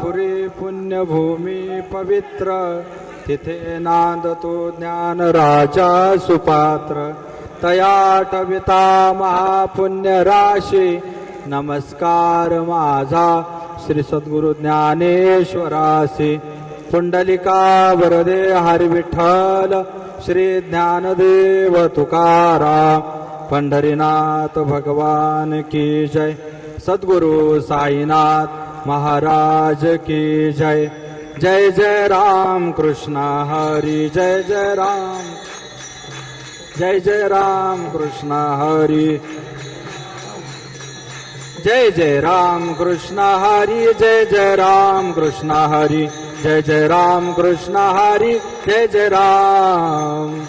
पुरी पुण्यभूमी पवित्र तिथे नांदतो ज्ञान राजा सुपात्र. तयाटविता महापुण्य राशी नमस्कार माझा श्री सद्गुरु ज्ञानेश्वरासी. पुंडलिका वरदे हरिविठ्ठल श्री ज्ञानदेव तुकाराम पंढरीनाथ भगवान की जय. सद्गुरु साईनाथ महाराज की जय। जय जय राम कृष्ण हरी, जय जय राम। जय जय राम कृष्ण हरि। जय जय राम कृष्ण हरि, जय जय राम कृष्ण हरी। जय जय राम कृष्ण हरी, जय जय राम।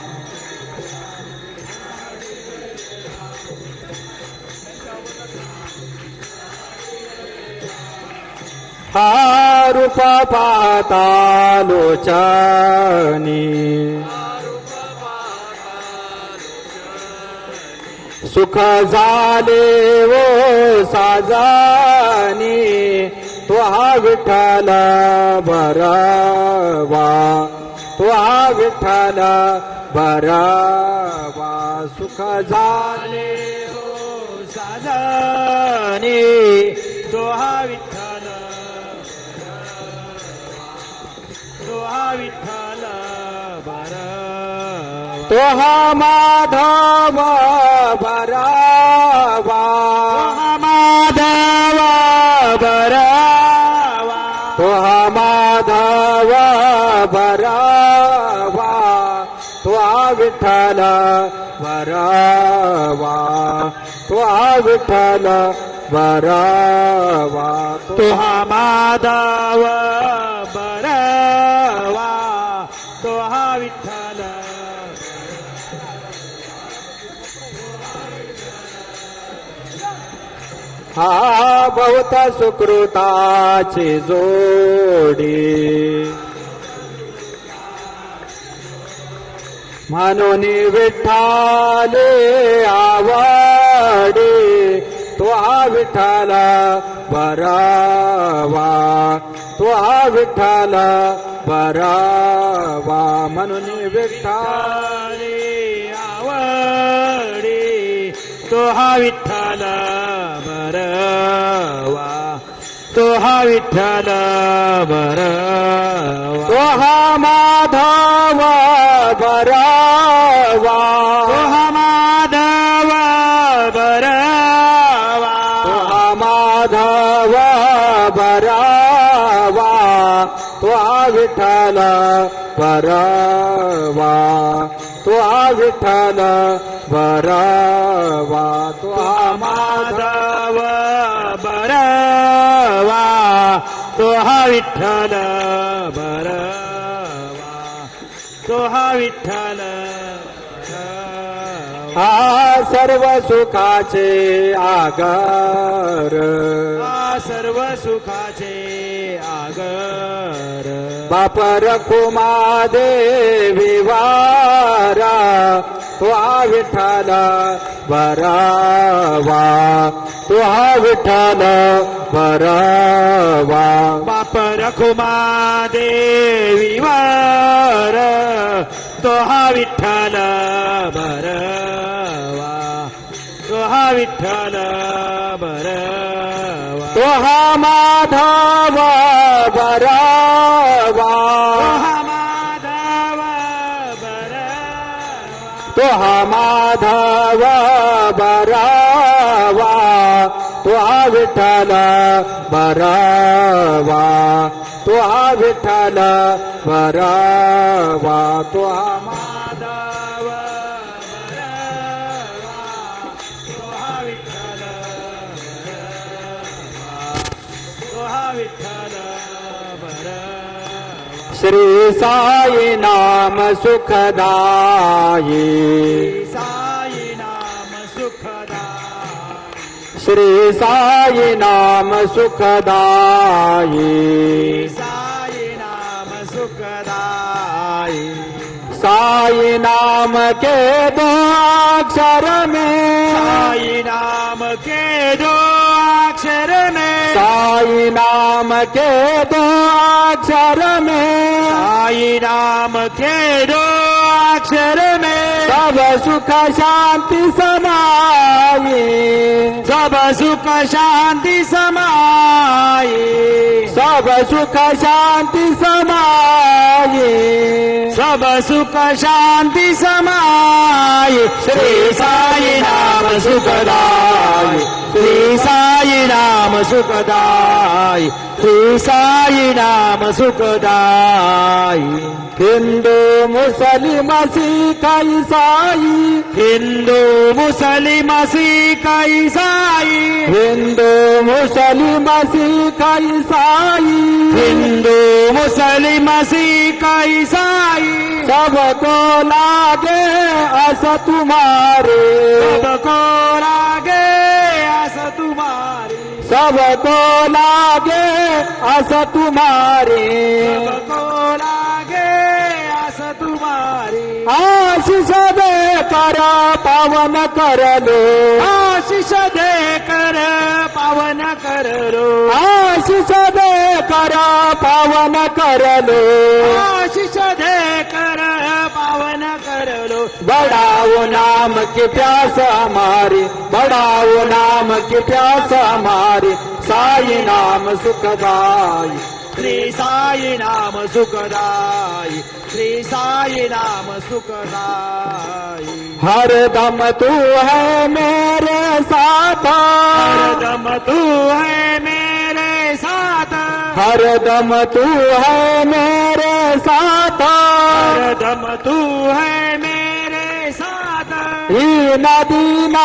हा रूप पातालोचनी सुख झाले वो साजानी तो हा विठ्ठल बरवा तो हा विठ्ठल बरवा सुख झाले हो साजानी तो हा तो हा माधव बरावा। माधव बरावा। तो हा माधव बरावा। तो हा विठ्ठल बरावा। तो हा विठ्ठल बरावा। तो हा माधव हा भवता सुकृताची जोडी. म्हणून विठ्ठाले आवडे तो हा विठ्ठल बरावा तो हा विठ्ठल बरावा म्हणून विठ्ठल विठ्ठले आवडे तो हा विठ्ठल तो हा बरवा। हा माधव बरावा। तो हा माधव बरवा। तो हा माधव बरावा तो हा विठ्ठल बरावा। तो हा विठ्ठल बरावा तो हा माधव बरवा तो हा विठ्ठल बरवा तो हा विठ्ठल. हा सर्व सुखाचे आगर. हा सर्व सुखाचे आगर. बापर बापा देवी वारा तुहा विठाला बरावा तुहा विठाला बरावा. बापर कुमा देवी वारा तुहा विठाला बरावा तुहा विठाला बरावा. तुहा माधवा बरा तो तुहा माधावा बरावा तुहा विठ्ठल बरावा हा विठ्ठल बरावा तो माधाव तुहा विठ्ठल श्री साई नाम सुखदाई साई नाम सुखदा श्री साई नाम सुखदाई साई नाम सुखदाई साई नाम के दो अक्षर में साई नाम के दो अक्षर में साई नाम के दो अक्षर में साई नाम के दो अक्षर में सब सुख शांति समाये सब सुख शांति समाये सब सुख शांति समाये। सब सुख शांति समाये। श्री साई नाम सुखदाय। श्री साई नाम सुखदाय। श्री साई नाम सुखदाय हिंदू मुसलिम सिख ईसाई हिंदू मुसलिम सिख ईसाई हिंदू मुसलिम सिख ईसाई हिंदू मुसलिम सिख ईसाई सबको लागे अस तुम्हारे सबको लागे आस तुम्हारी सबको लागे अस तुम्हारे। सबको लागे आस तुम्हारी। आशीष दे कर पावन कर लो। आशीष दे कर पावन कर लो। आशीष दे कर पावन कर लो। आशीष दे कर लो बढ़ाओ नाम की प्यास हमारी बढ़ाओ नाम की प्यास हमारी साई नाम सुखदाई। श्री साई नाम सुखदाई श्री साई नाम सुखदाई। हर दम तू है मेरे साथ। हर दम तू है मेरे साथ। हर दम तू है मेरे साथ। हरदम तू है मेरे साथ ही नदी न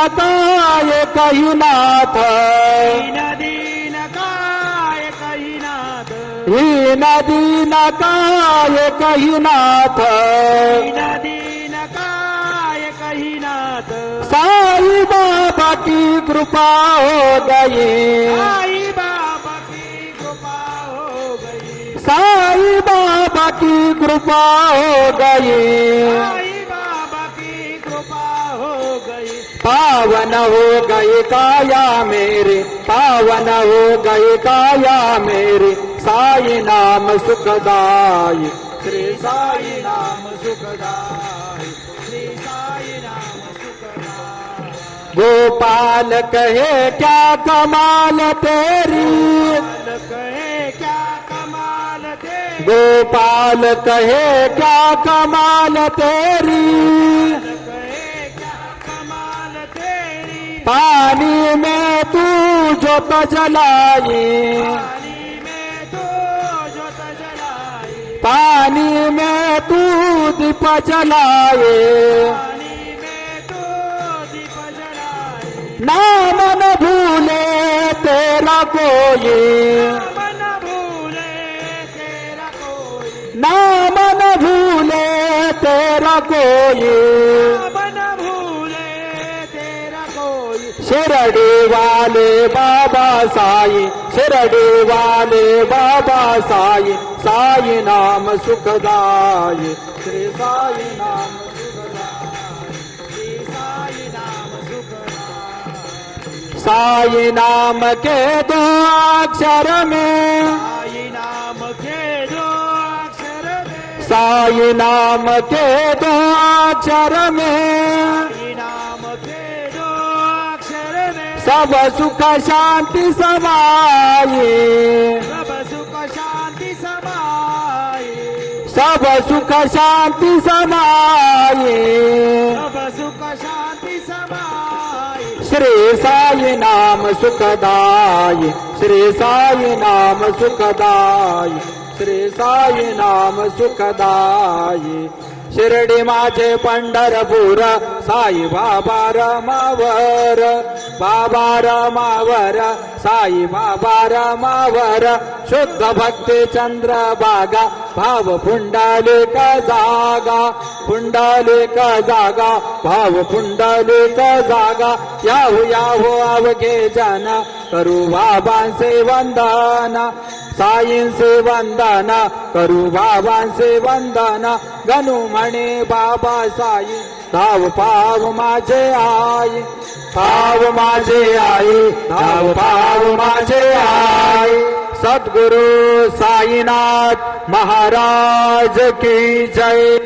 ये कही नाथ दीन दीन काय कही नाथ। ही नदी न ये कही नाथ दीन दीन काय कही नाथ। साई बाबा की कृपा हो गई। आई बाबा की कृपा हो गई। साई की कृपा हो गई। बाबा की कृपा हो गई। पावन हो गई काया मेरे पावन हो गई काया मेरे। साई नाम सुखदाई। श्री साई नाम सुखदाय श्री साई नाम सुखदाय गोपाल कहे क्या कमाल तेरी? गोपाल कहे, क्या कमाल तेरी? पानी में तू जो तो जलाई। पानी में तो पानी में तू दीप जलाए। नाम न भूले तेरा कोई। कोई। मन भूले तेरा कोई शिरडी वाले बाबा साई शिरडी वाले बाबा साई साई नाम सुखदाय श्री साई नाम साई नाम के दो अक्षर में साई नाम के दो अक्षर में। साई नाम के दो अक्षर में। सब सुख शांति समाये। सब सुख शांति समाये। सब सुख शांति समाये। सब सुख शांति समाये। श्री साई नाम सुखदाई श्री साई नाम सुखदाई श्री साई नाम सुखदाई शिर्डी माझे पंढरपूर साई बाबा रमावर. बाबा रमावर साई बाबा रमावर. शुद्ध भक्ती चंद्र बागा भाव पुंडलिक जागा. पुंडलिक जागा भाव पुंडलिक जागा. याहू याहू अवघे जन करू बाबांचे वंदन. साईंचे वंदन करू बाबांचे वंदना। गनु म्हणे बाबा साई, धाव पाव माझे आई। पाव माझे आई, धाव पाव माझे आई। सद्गुरु साईनाथ महाराज की जय।